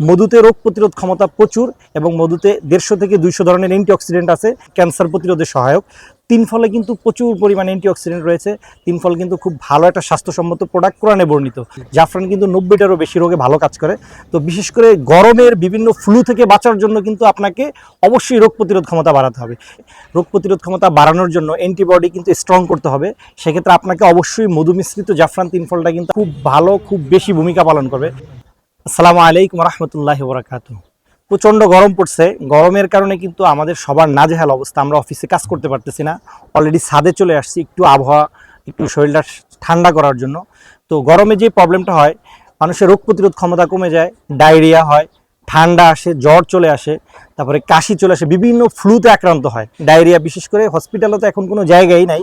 মধুতে রোগ প্রতিরোধ ক্ষমতা প্রচুর এবং মধুতে দেড়শো থেকে দুইশো ধরনের অ্যান্টিঅক্সিডেন্ট আছে ক্যান্সার প্রতিরোধে সহায়ক। তিন ফলে কিন্তু প্রচুর পরিমাণে অ্যান্টিঅক্সিডেন্ট রয়েছে। তিন ফল কিন্তু খুব ভালো একটা স্বাস্থ্যসম্মত প্রোডাক্ট কোরআনে বর্ণিত। জাফরান কিন্তু নব্বইটারও বেশি রোগে ভালো কাজ করে। তো বিশেষ করে গরমের বিভিন্ন ফ্লু থেকে বাঁচার জন্য কিন্তু আপনাকে অবশ্যই রোগ প্রতিরোধ ক্ষমতা বাড়াতে হবে। রোগ প্রতিরোধ ক্ষমতা বাড়ানোর জন্য অ্যান্টিবডি কিন্তু স্ট্রং করতে হবে। সেক্ষেত্রে আপনাকে অবশ্যই মধু মিশ্রিত জাফরান তিন ফলটা কিন্তু খুব ভালো, খুব বেশি ভূমিকা পালন করবে। আসসালামু আলাইকুম রহমতুল্লাহ বরাকাত প্রচণ্ড গরম পড়ছে। গরমের কারণে কিন্তু আমাদের সবার নাজেহাল অবস্থা। আমরা অফিসে কাজ করতে পারতেছি না। অলরেডি ছাদে চলে আসছি একটু আবহাওয়া, একটু শরীরটা ঠান্ডা করার জন্য। তো গরমে যে প্রবলেমটা হয়, মানুষের রোগ প্রতিরোধ ক্ষমতা কমে যায়, ডায়রিয়া হয়, ঠান্ডা আসে, জ্বর চলে আসে। তারপরে কাশি চলে আসে, বিভিন্ন ফ্লুতে আক্রান্ত হয়। ডায়রিয়া বিশেষ করে হসপিটালে তো এখন কোনো জায়গাই নাই।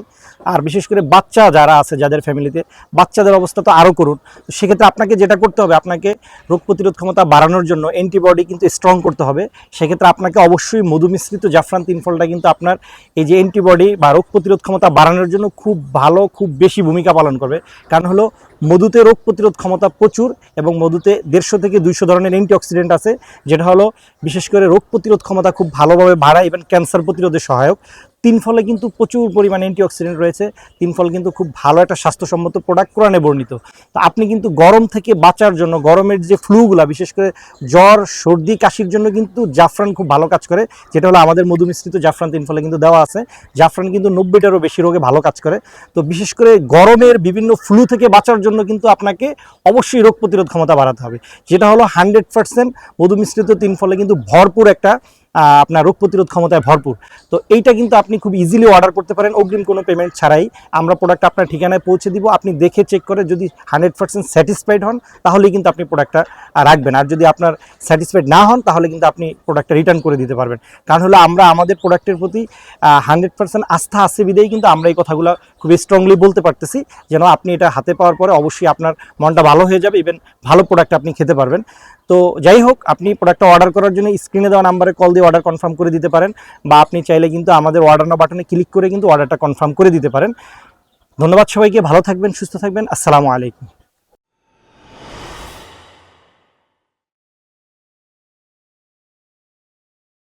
আর বিশেষ করে বাচ্চা যারা আছে, যাদের ফ্যামিলিতে বাচ্চাদের অবস্থা তো আরও করুন। সেক্ষেত্রে আপনাকে যেটা করতে হবে, আপনাকে রোগ প্রতিরোধ ক্ষমতা বাড়ানোর জন্য অ্যান্টিবডি কিন্তু স্ট্রং করতে হবে। সেক্ষেত্রে আপনাকে অবশ্যই মধু মিশ্রিত জাফরান তিন ফলটা কিন্তু আপনার এই যে অ্যান্টিবডি বা রোগ প্রতিরোধ ক্ষমতা বাড়ানোর জন্য খুব ভালো, খুব বেশি ভূমিকা পালন করবে। কারণ হলো, মধুতে রোগ প্রতিরোধ ক্ষমতা প্রচুর এবং মধুতে দেড়শো থেকে দুইশো ধরনের অ্যান্টিঅক্সিডেন্ট আছে, যেটা হলো বিশেষ করে রোগ প্রতিরোধ ক্ষমতা খুব ভালোভাবে বাড়ায় ইভেন ক্যান্সার প্রতিরোধে সহায়ক। তিন ফলে কিন্তু প্রচুর পরিমাণে অ্যান্টিঅক্সিডেন্ট রয়েছে, তিন ফল কিন্তু খুব ভালো একটা স্বাস্থ্যসম্মত প্রোডাক্ট কোরআনে বর্ণিত। তো আপনি কিন্তু গরম থেকে বাঁচার জন্য, গরমের যে ফ্লুগুলা বিশেষ করে জ্বর, সর্দি, কাশির জন্য কিন্তু জাফরান খুব ভালো কাজ করে, যেটা হলো আমাদের মধু মিশ্রিত জাফরান তিন ফলে কিন্তু দেওয়া আছে। জাফরান কিন্তু নব্বইটারও বেশি রোগে ভালো কাজ করে। তো বিশেষ করে গরমের বিভিন্ন ফ্লু থেকে বাঁচার জন্য কিন্তু আপনাকে অবশ্যই রোগ প্রতিরোধ ক্ষমতা বাড়াতে হবে। যেটা হলো হান্ড্রেড পার্সেন্ট মধু মিশ্রিত তিন ফলে কিন্তু ভরপুর একটা আপনার রোগ প্রতিরোধ ক্ষমতায় ভরপুর। তো এইটা কিন্তু আপনি খুব ইজিলি অর্ডার করতে পারেন, অগ্রিম কোনো পেমেন্ট ছাড়াই। আমরা প্রোডাক্ট আপনার ঠিকানায় পৌঁছে দিব, আপনি দেখে চেক করে যদি হান্ড্রেড পার্সেন্ট স্যাটিসফাইড হন, তাহলেই কিন্তু আপনি প্রোডাক্টটা রাখবেন। আর যদি আপনার স্যাটিসফাইড না হন, তাহলে কিন্তু আপনি প্রোডাক্টটা রিটার্ন করে দিতে পারবেন। কারণ হলো আমরা আমাদের প্রোডাক্টের প্রতি হান্ড্রেড পার্সেন্ট আস্থা আছে বিদেই কিন্তু আমরা এই কথাগুলো খুব স্ট্রংলি বলতে পারতেছি। যেন আপনি এটা হাতে পাওয়ার পরে অবশ্যই আপনার মনটা ভালো হয়ে যাবে ইভেন ভালো প্রোডাক্ট আপনি খেতে পারবেন। তো যাই হোক, আপনি প্রোডাক্টটা অর্ডার করার জন্য স্ক্রিনে দেওয়া নাম্বারে কল দিয়ে অর্ডার কনফার্ম করে দিতে পারেন বা আপনি চাইলে কিন্তু আমাদের অর্ডার না বাটনে ক্লিক করে কিন্তু অর্ডারটা কনফার্ম করে দিতে পারেন। ধন্যবাদ সবাইকে, ভালো থাকবেন, সুস্থ থাকবেন, আসসালামু আলাইকুম।